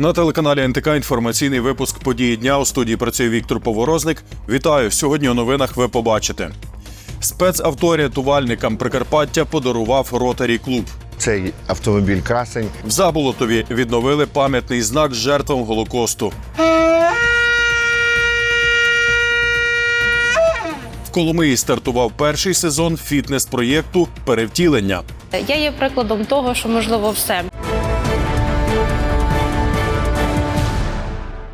На телеканалі НТК інформаційний випуск події дня у студії працює Віктор Поворозник. Вітаю! Сьогодні у новинах ви побачите. Спецавторятувальникам Прикарпаття подарував ротарі клуб. Цей автомобіль красень. В Заболотові відновили пам'ятний знак жертвам Голокосту. В Коломиї стартував перший сезон фітнес-проєкту Перевтілення. Я є прикладом того, що можливо все.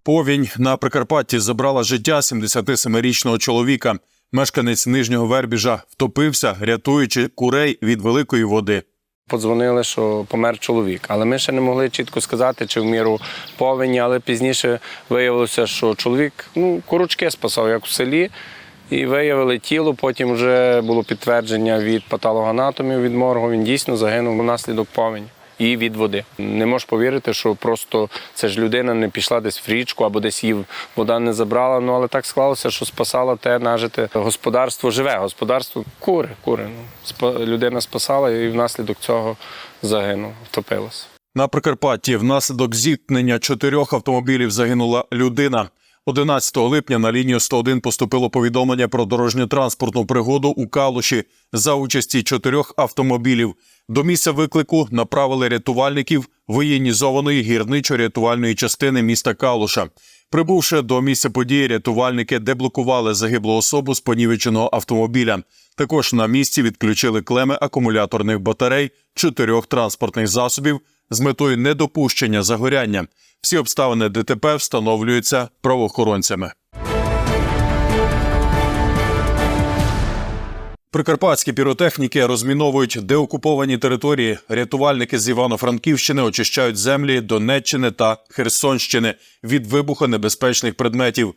Повінь на Прикарпатті забрала життя 77-річного чоловіка. Мешканець нижнього Вербіжа втопився, рятуючи курей від великої води. Подзвонили, що помер чоловік, але ми ще не могли чітко сказати, чи в міру повені, але пізніше виявилося, що чоловік ну, курочки спасав, як в селі, і виявили тіло. Потім вже було підтвердження від патологоанатомів, від моргу. Він дійсно загинув внаслідок повені і від води. Не можеш повірити, що просто це ж людина не пішла десь в річку або десь її вода не забрала. Ну але так склалося, що спасала те нажите господарство, живе господарство, кури, кури. Ну, спа- людина спасала і внаслідок цього загинув, втопилась. На Прикарпатті внаслідок зіткнення чотирьох автомобілів загинула людина. 11 липня на лінію 101 поступило повідомлення про дорожньо-транспортну пригоду у Калуші за участі чотирьох автомобілів. До місця виклику направили рятувальників воєнізованої гірничо-рятувальної частини міста Калуша. Прибувши до місця події, рятувальники деблокували загиблу особу з понівеченого автомобіля. Також на місці відключили клеми акумуляторних батарей чотирьох транспортних засобів з метою недопущення загоряння. Всі обставини ДТП встановлюються правоохоронцями. Прикарпатські піротехніки розміновують деокуповані території. Рятувальники з Івано-Франківщини очищають землі Донеччини та Херсонщини від вибухонебезпечних предметів.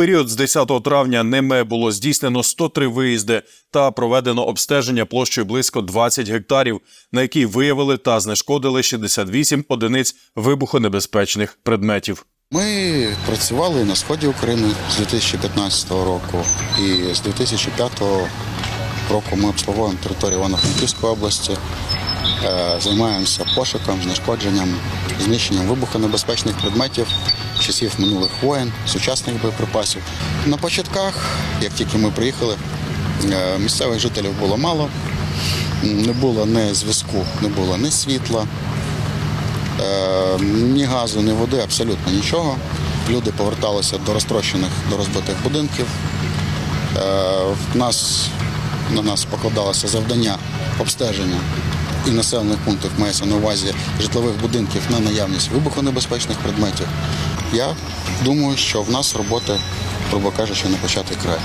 Період з 10 травня ними було здійснено 103 виїзди та проведено обстеження площею близько 20 гектарів, на якій виявили та знешкодили 68 одиниць вибухонебезпечних предметів. Ми працювали на сході України з 2015 року і з 2005 року ми обслуговуємо територію Івано-Франківської області, е, займаємося пошуком, знешкодженням, знищенням вибухонебезпечних предметів часів минулих воєн, сучасних боєприпасів. На початках, як тільки ми приїхали, е, місцевих жителів було мало, не було ні зв'язку, не було ні світла. Е, ні газу, ні води, абсолютно нічого. Люди поверталися до розтрощених, до розбитих будинків. В нас, на нас покладалося завдання обстеження і населених пунктів мається на увазі житлових будинків на наявність вибухонебезпечних предметів. Я думаю, що в нас роботи, грубо кажучи, не початий край.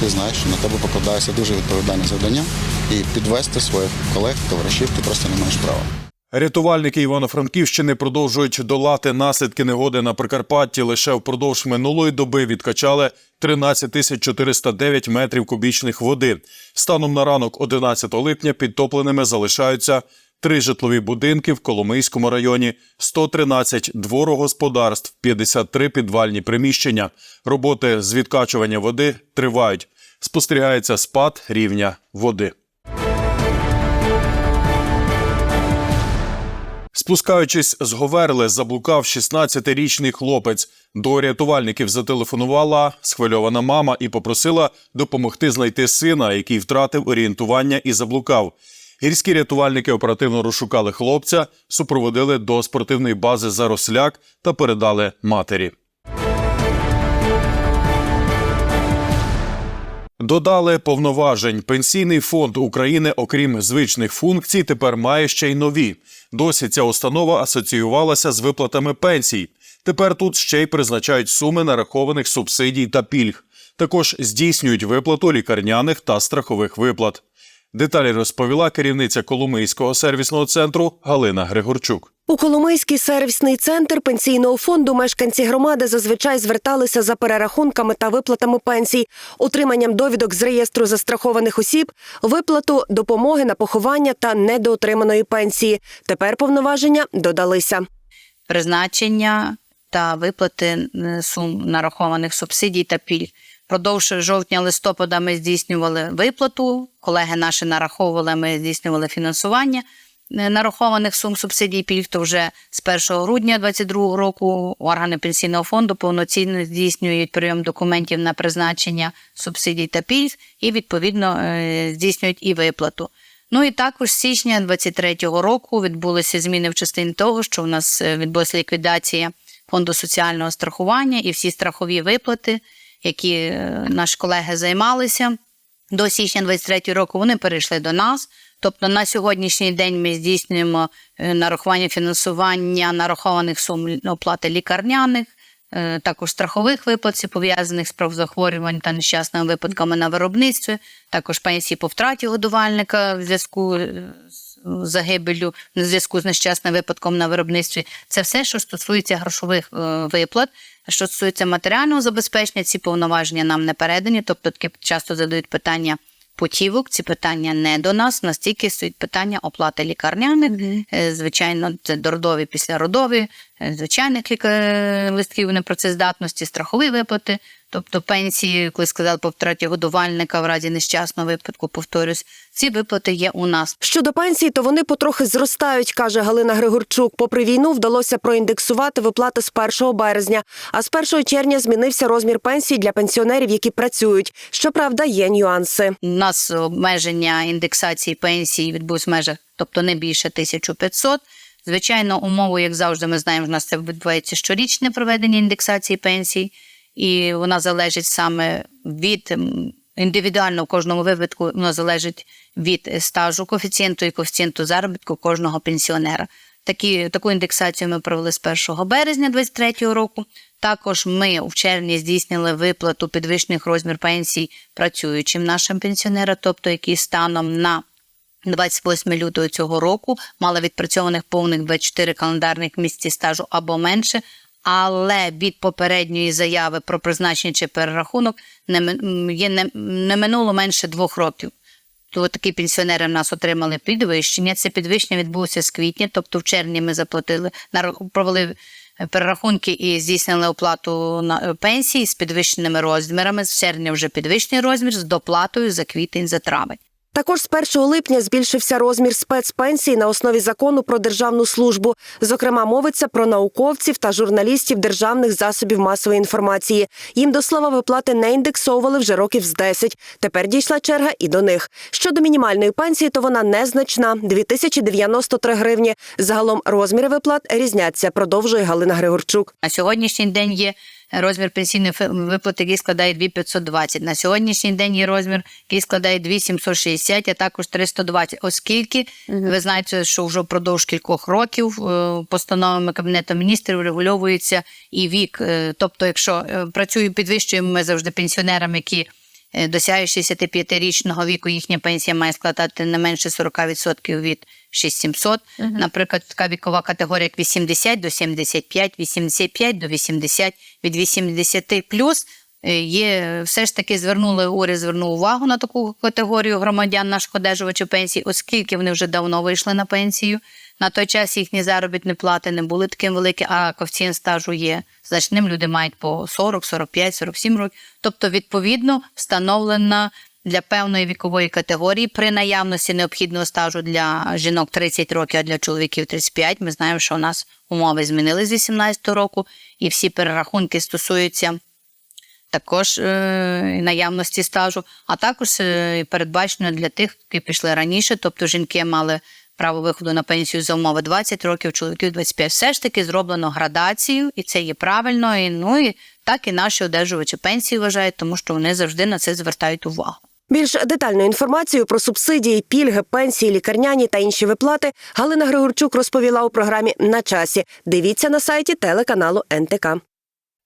Ти знаєш, що на тебе покладається дуже відповідальне завдання і підвести своїх колег, товаришів ти просто не маєш права. Рятувальники Івано-Франківщини продовжують долати наслідки негоди на Прикарпатті. Лише впродовж минулої доби відкачали 13 тисяч 409 метрів кубічних води. Станом на ранок 11 липня підтопленими залишаються три житлові будинки в Коломийському районі, 113 дворогосподарств, 53 підвальні приміщення. Роботи з відкачування води тривають. Спостерігається спад рівня води. Спускаючись з Говерли, заблукав 16-річний хлопець. До рятувальників зателефонувала схвильована мама і попросила допомогти знайти сина, який втратив орієнтування і заблукав. Гірські рятувальники оперативно розшукали хлопця, супроводили до спортивної бази Заросляк та передали матері. Додали повноважень. Пенсійний фонд України, окрім звичних функцій, тепер має ще й нові. Досі ця установа асоціювалася з виплатами пенсій. Тепер тут ще й призначають суми нарахованих субсидій та пільг. Також здійснюють виплату лікарняних та страхових виплат. Деталі розповіла керівниця Коломийського сервісного центру Галина Григорчук. У Коломийський сервісний центр пенсійного фонду мешканці громади зазвичай зверталися за перерахунками та виплатами пенсій, отриманням довідок з реєстру застрахованих осіб, виплату допомоги на поховання та недоотриманої пенсії. Тепер повноваження додалися. призначення та виплати е, сум нарахованих субсидій та пільг. Продовж жовтня-листопада ми здійснювали виплату, колеги наші нараховували, ми здійснювали фінансування. е, нарахованих сум субсидій пільг, то вже з 1 грудня 2022 року органи пенсійного фонду повноцінно здійснюють прийом документів на призначення субсидій та пільг і відповідно е, здійснюють і виплату. Ну і також з січня 2023 року відбулися зміни в частині того, що у нас е, відбулася ліквідація фонду соціального страхування і всі страхові виплати, які е, наші колеги займалися до січня 23 року, вони перейшли до нас. Тобто на сьогоднішній день ми здійснюємо е, нарахування фінансування нарахованих сум оплати лікарняних, е, також страхових виплат, пов'язаних з правозахворювань та нещасними випадками на виробництві, також пенсії по втраті годувальника в зв'язку з загибелю в зв'язку з нещасним випадком на виробництві. Це все, що стосується грошових е, виплат. Що стосується матеріального забезпечення, ці повноваження нам не передані, тобто таке часто задають питання. Путівок, ці питання не до нас. У нас тільки стоїть питання оплати лікарняних. Е, Звичайно, це дородові, післяродові, е, звичайних ліка- листків непрацездатності, страхові виплати, тобто пенсії, коли сказали по втраті годувальника в разі нещасного випадку, повторюсь, ці виплати є у нас. Щодо пенсій, то вони потрохи зростають, каже Галина Григорчук. Попри війну вдалося проіндексувати виплати з 1 березня, а з 1 червня змінився розмір пенсій для пенсіонерів, які працюють. Щоправда, є нюанси. У нас обмеження індексації пенсій відбулось в межах, тобто не більше 1500. Звичайно, умовою, як завжди, ми знаємо, в нас це відбувається щорічне проведення індексації пенсій, і вона залежить саме від індивідуально в кожному випадку, вона залежить від стажу коефіцієнту і коефіцієнту заробітку кожного пенсіонера. Такі, таку індексацію ми провели з 1 березня 2023 року. Також ми в червні здійснили виплату підвищених розмір пенсій працюючим нашим пенсіонерам, тобто які станом на 28 лютого цього року мали відпрацьованих повних 24 календарних місяці стажу або менше, але від попередньої заяви про призначення чи перерахунок не, є не, не минуло менше двох років. То такі пенсіонери в нас отримали підвищення. Це підвищення відбулося з квітня, тобто в червні ми заплатили провели е, перерахунки і здійснили оплату на е, пенсії з підвищеними розмірами. З червня вже підвищений розмір з доплатою за квітень за травень. Також з 1 липня збільшився розмір спецпенсій на основі закону про державну службу. Зокрема, мовиться про науковців та журналістів державних засобів масової інформації. Їм до слова виплати не індексовували вже років з 10. Тепер дійшла черга і до них. Щодо мінімальної пенсії, то вона незначна 2093 гривні. Загалом розміри виплат різняться. Продовжує Галина Григорчук. На сьогоднішній день є розмір пенсійної виплати, який складає 2520. На сьогоднішній день є розмір, який складає 2760, а також 320. Оскільки ви знаєте, що вже впродовж кількох років е, постановами Кабінету міністрів регульовується і вік. Е, Тобто, якщо е, працюю, підвищуємо ми завжди пенсіонерам, які досягають 65-річного віку, їхня пенсія має складати не менше 40% від 6700. Наприклад, така вікова категорія як 80 до 75, 85 до 80, від 80 плюс е, є все ж таки звернули уряд звернув увагу на таку категорію громадян наших одержувачів пенсій, оскільки вони вже давно вийшли на пенсію. На той час їхні заробітні плати не були таким великі, а коефіцієнт стажу є значним. Люди мають по 40, 45, 47 років. Тобто, відповідно, встановлена для певної вікової категорії при наявності необхідного стажу для жінок 30 років, а для чоловіків 35. Ми знаємо, що у нас умови змінились з 18 року, і всі перерахунки стосуються також е, наявності стажу, а також е, передбачено для тих, які пішли раніше, тобто жінки мали право виходу на пенсію за умови 20 років, чоловіків 25. Все ж таки зроблено градацію, і це є правильно. І, ну і так і наші одержувачі пенсії вважають, тому що вони завжди на це звертають увагу. Більш детальну інформацію про субсидії, пільги, пенсії, лікарняні та інші виплати Галина Григорчук розповіла у програмі на часі. Дивіться на сайті телеканалу НТК.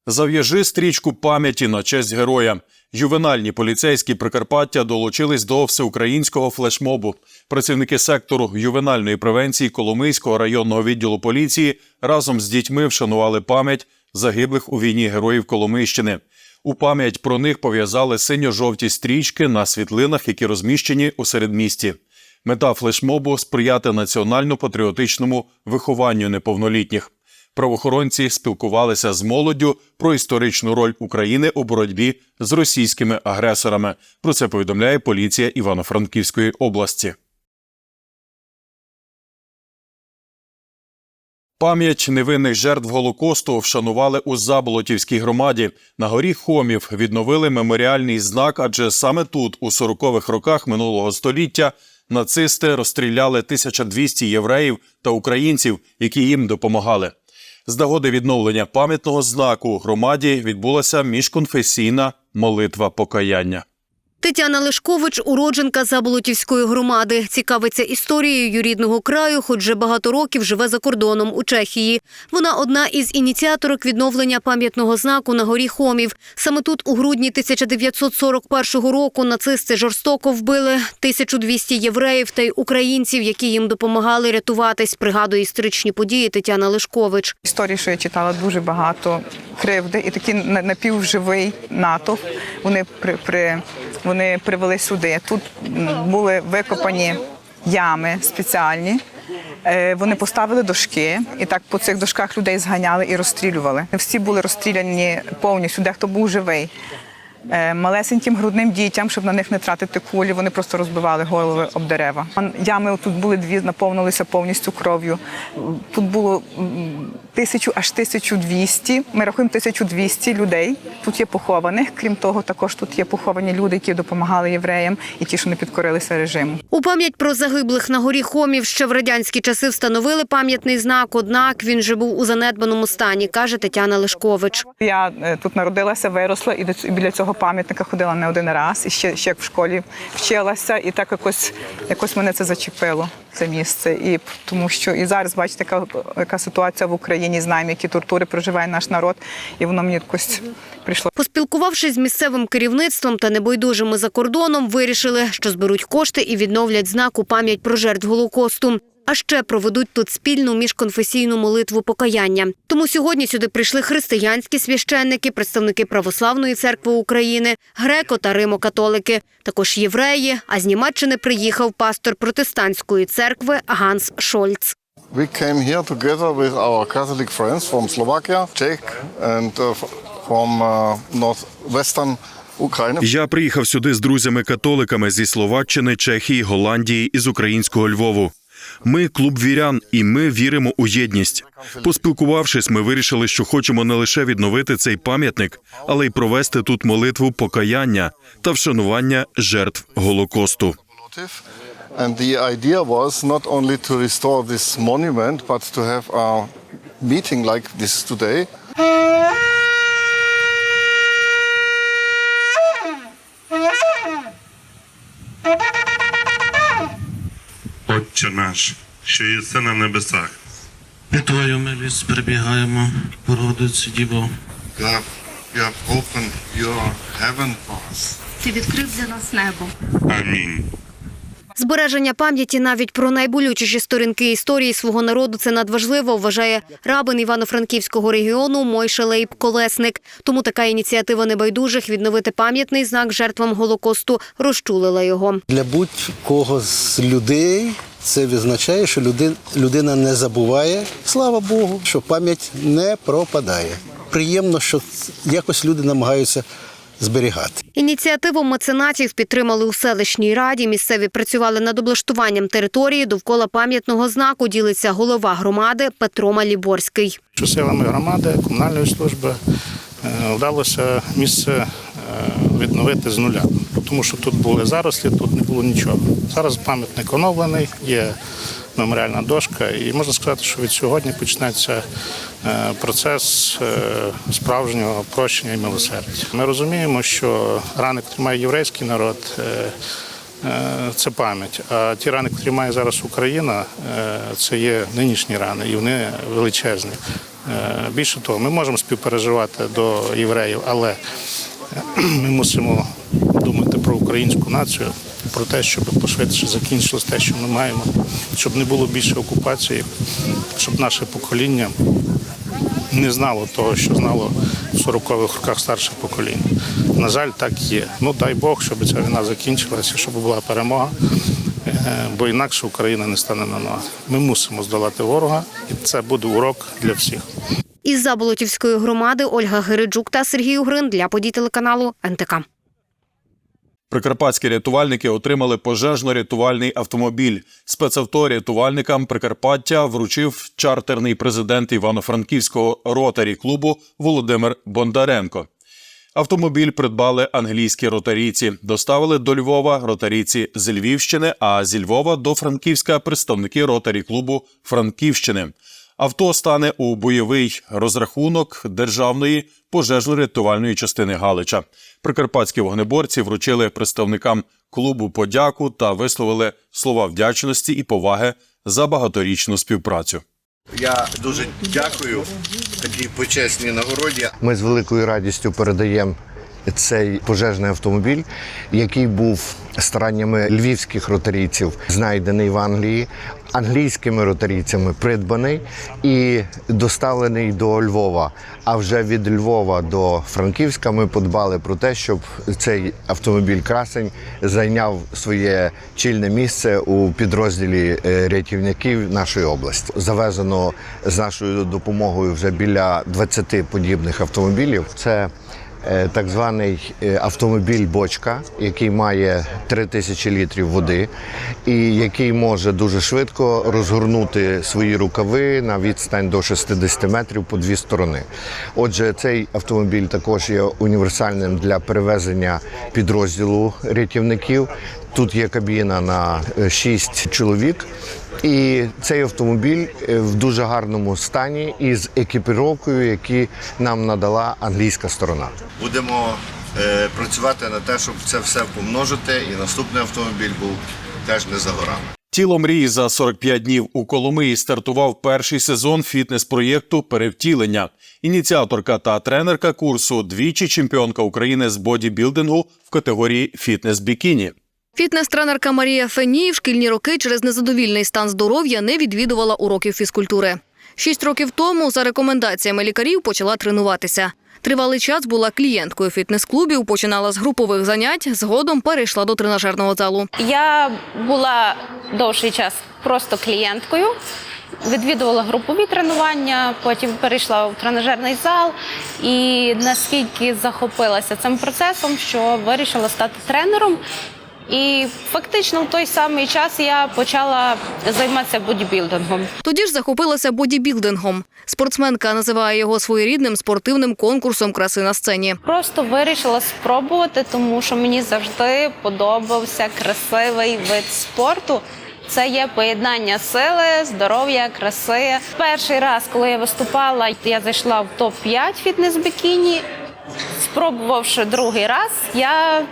Зав'яжи стрічку пам'яті на честь героя. Ювенальні поліцейські Прикарпаття долучились до всеукраїнського флешмобу. Працівники сектору ювенальної превенції Коломийського районного відділу поліції разом з дітьми вшанували пам'ять загиблих у війні героїв Коломийщини. У пам'ять про них пов'язали синьо-жовті стрічки на світлинах, які розміщені у середмісті. Мета флешмобу сприяти національно-патріотичному вихованню неповнолітніх. Правоохоронці спілкувалися з молоддю про історичну роль України у боротьбі з російськими агресорами. Про це повідомляє поліція Івано-Франківської області. Пам'ять невинних жертв Голокосту вшанували у Заболотівській громаді. На горі Хомів відновили меморіальний знак, адже саме тут, у 40-х роках минулого століття, нацисти розстріляли 1200 євреїв та українців, які їм допомагали. З нагоди відновлення пам'ятного знаку громаді відбулася міжконфесійна молитва покаяння. Тетяна Лешкович, уродженка Заболотівської громади, цікавиться історією рідного краю, хоч вже багато років живе за кордоном у Чехії. Вона одна із ініціаторок відновлення пам'ятного знаку на горі Хомів. Саме тут, у грудні 1941 року, нацисти жорстоко вбили 1200 євреїв та й українців, які їм допомагали рятуватись. Пригадує історичні події Тетяна Лешкович. Історії, що я читала, дуже багато кривди, і такий на- напівживий натовп. Вони при, при вони привели сюди. Тут були викопані ями спеціальні. Е, Вони поставили дошки, і так по цих дошках людей зганяли і розстрілювали. Всі були розстріляні повністю, дехто був живий. Е, Малесеньким грудним дітям, щоб на них не тратити кулі, вони просто розбивали голови об дерева. Ями тут були дві, наповнилися повністю кров'ю. Тут було тисячу аж 1200, Ми рахуємо 1200 людей. Тут є похованих. Крім того, також тут є поховані люди, які допомагали євреям, і ті, що не підкорилися режиму. У пам'ять про загиблих на горі Хомів ще в радянські часи встановили пам'ятний знак, однак він же був у занедбаному стані, каже Тетяна Лешкович. Я е, тут народилася, виросла і і біля цього пам'ятника ходила не один раз, і ще, ще як в школі вчилася, і так якось, якось мене це зачепило, це місце. І тому що і зараз бачите, яка, яка ситуація в Україні, знаємо, які тортури проживає наш народ, і воно мені якось прийшло. Поспілкувавшись з місцевим керівництвом та небайдужими за кордоном, вирішили, що зберуть кошти і відновлять знак у пам'ять про жертв Голокосту. А ще проведуть тут спільну міжконфесійну молитву покаяння. Тому сьогодні сюди прийшли християнські священники, представники Православної церкви України, греко та римо-католики, також євреї. А з Німеччини приїхав пастор протестантської церкви Ганс Шольц. We came here together with our Catholic friends from Slovakia, Czech, and uh, from uh, northwestern Я приїхав сюди з друзями-католиками зі Словаччини, Чехії, Голландії і з українського Львову. Ми клуб вірян, і ми віримо у єдність. Поспілкувавшись, ми вирішили, що хочемо не лише відновити цей пам'ятник, але й провести тут молитву покаяння та вшанування жертв Голокосту. And the idea was not only monument, but to have a meeting like this today. Отче наш, що єси на небесах, Під Твою милість прибігаємо, Богородице Діво. You you have opened your heaven for us. Ти відкрив для нас небо. амінь. Збереження пам'яті навіть про найболючіші сторінки історії свого народу це надважливо, вважає рабин Івано-Франківського регіону Мойша Лейб Колесник. Тому така ініціатива небайдужих відновити пам'ятний знак жертвам Голокосту розчулила його. Для будь-кого з людей це визначає, що людина не забуває, слава Богу, що пам'ять не пропадає. Приємно, що якось люди намагаються зберігати. Ініціативу меценатів підтримали у селищній раді. Місцеві працювали над облаштуванням території довкола пам'ятного знаку. Ділиться голова громади Петро Маліборський. Що силами громади, комунальної служби е, вдалося місце е, відновити з нуля. Тому що тут були зарослі, тут не було нічого. Зараз пам'ятник оновлений, є меморіальна дошка, і можна сказати, що від сьогодні почнеться е, процес е, справжнього прощення і милосердя. Ми розуміємо, що рани, які має єврейський народ, е, це пам'ять. А ті рани, які має зараз Україна, це є нинішні рани, і вони величезні. Більше того, ми можемо співпереживати до євреїв, але ми мусимо думати про українську націю, про те, щоб пошвидше закінчилось те, що ми маємо, щоб не було більше окупації, щоб наше покоління не знало того, що знало в 40-х роках старше покоління. На жаль, так є. Ну дай Бог, щоб ця війна закінчилася, щоб була перемога, е, бо інакше Україна не стане на ноги. Ми мусимо здолати ворога, і це буде урок для всіх. Із Заболотівської громади Ольга Гириджук та Сергій Угрин для подій телеканалу НТК. Прикарпатські рятувальники отримали пожежно-рятувальний автомобіль. Спецавто рятувальникам Прикарпаття вручив чартерний президент Івано-Франківського ротарі клубу Володимир Бондаренко. Автомобіль придбали англійські ротарійці, доставили до Львова ротарійці з Львівщини, а зі Львова до Франківська представники ротарі клубу Франківщини. Авто стане у бойовий розрахунок державної пожежно-рятувальної частини Галича. Прикарпатські вогнеборці вручили представникам клубу подяку та висловили слова вдячності і поваги за багаторічну співпрацю. Я дуже дякую такій почесній нагороді. Ми з великою радістю передаємо цей пожежний автомобіль, який був стараннями львівських ротарійців, знайдений в Англії, англійськими ротарійцями придбаний і доставлений до Львова. А вже від Львова до Франківська ми подбали про те, щоб цей автомобіль красень зайняв своє чільне місце у підрозділі е, рятівників нашої області. Завезено з нашою допомогою вже біля 20 подібних автомобілів. Це так званий е, автомобіль бочка, який має 3 тисячі літрів води, і який може дуже швидко розгорнути свої рукави на відстань до 60 метрів по дві сторони. Отже, цей автомобіль також є універсальним для перевезення підрозділу рятівників. Тут є кабіна на 6 чоловік. І цей автомобіль е, в дуже гарному стані із екіпіровкою, які нам надала англійська сторона. Будемо е, працювати на те, щоб це все помножити, і наступний автомобіль був теж не за горами. Тіло мрії за 45 днів у Коломиї стартував перший сезон фітнес-проєкту Перевтілення. Ініціаторка та тренерка курсу двічі чемпіонка України з бодібілдингу в категорії фітнес-бікіні. Фітнес-тренерка Марія Феній в шкільні роки через незадовільний стан здоров'я не відвідувала уроків фізкультури. Шість років тому за рекомендаціями лікарів почала тренуватися. Тривалий час була клієнткою фітнес-клубів, починала з групових занять, згодом перейшла до тренажерного залу. Я була довший час просто клієнткою. Відвідувала групові тренування, потім перейшла в тренажерний зал і наскільки захопилася цим процесом, що вирішила стати тренером. І фактично в той самий час я почала займатися бодібілдингом. Тоді ж захопилася бодібілдингом. Спортсменка називає його своєрідним спортивним конкурсом краси на сцені. Просто вирішила спробувати, тому що мені завжди подобався красивий вид спорту. Це є поєднання сили, здоров'я, краси. Перший раз, коли я виступала, я зайшла в топ 5 фітнес-бікіні. Спробувавши другий раз, я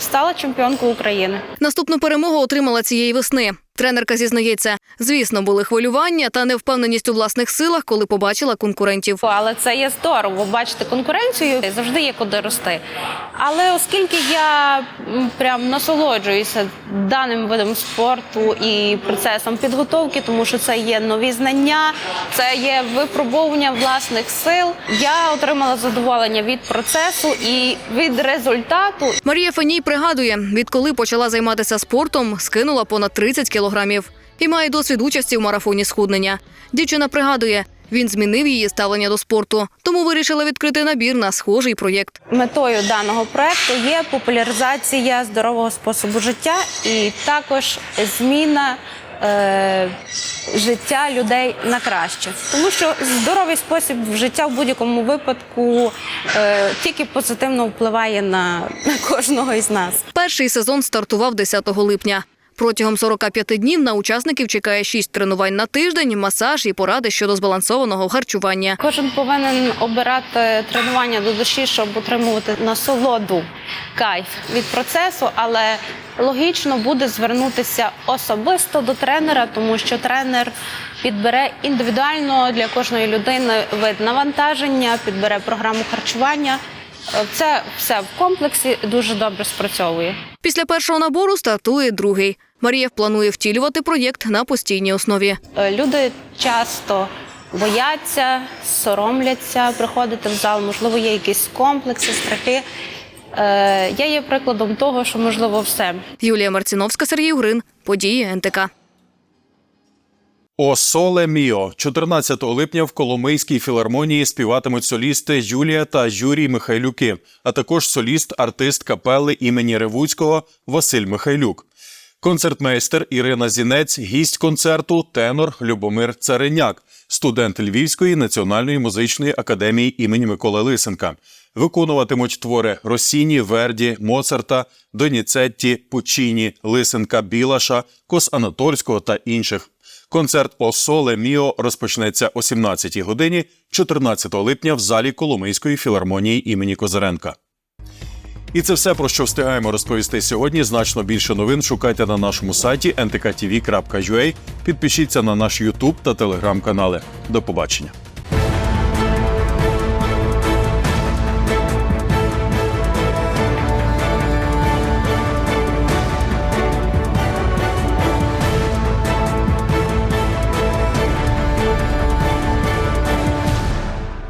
стала чемпіонкою України. Наступну перемогу отримала цієї весни. Тренерка зізнається, звісно, були хвилювання та невпевненість у власних силах, коли побачила конкурентів. Але це є здорово бачити конкуренцію, завжди є куди рости. Але оскільки я прям насолоджуюся даним видом спорту і процесом підготовки, тому що це є нові знання, це є випробовування власних сил. Я отримала задоволення від процесу і від результату. Марія Феній пригадує, відколи почала займатися спортом, скинула понад 30 кілограмів і має досвід участі в марафоні схуднення. Дівчина пригадує, він змінив її ставлення до спорту, тому вирішила відкрити набір на схожий проєкт. Метою даного проекту є популяризація здорового способу життя і також зміна е, життя людей на краще. Тому що здоровий спосіб життя в будь-якому випадку е, тільки позитивно впливає на, на кожного із нас. Перший сезон стартував 10 липня. Протягом 45 днів на учасників чекає 6 тренувань на тиждень, масаж і поради щодо збалансованого харчування. Кожен повинен обирати тренування до душі, щоб отримувати насолоду, кайф від процесу, але логічно буде звернутися особисто до тренера, тому що тренер підбере індивідуально для кожної людини вид навантаження, підбере програму харчування. Це все в комплексі дуже добре спрацьовує. Після першого набору стартує другий. Марія планує втілювати проєкт на постійній основі. Е, Люди часто бояться, соромляться приходити в зал. Можливо, є якісь комплекси, страхи. Е, Я є прикладом того, що можливо все. Юлія Марціновська, Сергій Грин. Події НТК. О соле міо 14 липня в Коломийській філармонії співатимуть солісти Юлія та Юрій Михайлюки, а також соліст, артист капели імені Ревуцького Василь Михайлюк. Концертмейстер Ірина Зінець, гість концерту, тенор Любомир Цареняк, студент Львівської національної музичної академії імені Миколи Лисенка. Виконуватимуть твори Росіні, Верді, Моцарта, Доніцетті, Пучіні, Лисенка, Білаша, Кос Анатольського та інших. Концерт «О Соле Міо розпочнеться о 17-й годині 14 липня в залі Коломийської філармонії імені Козиренка. І це все про що встигаємо розповісти сьогодні. Значно більше новин шукайте на нашому сайті ntktv.ua. Підпишіться на наш YouTube та телеграм-канали. До побачення.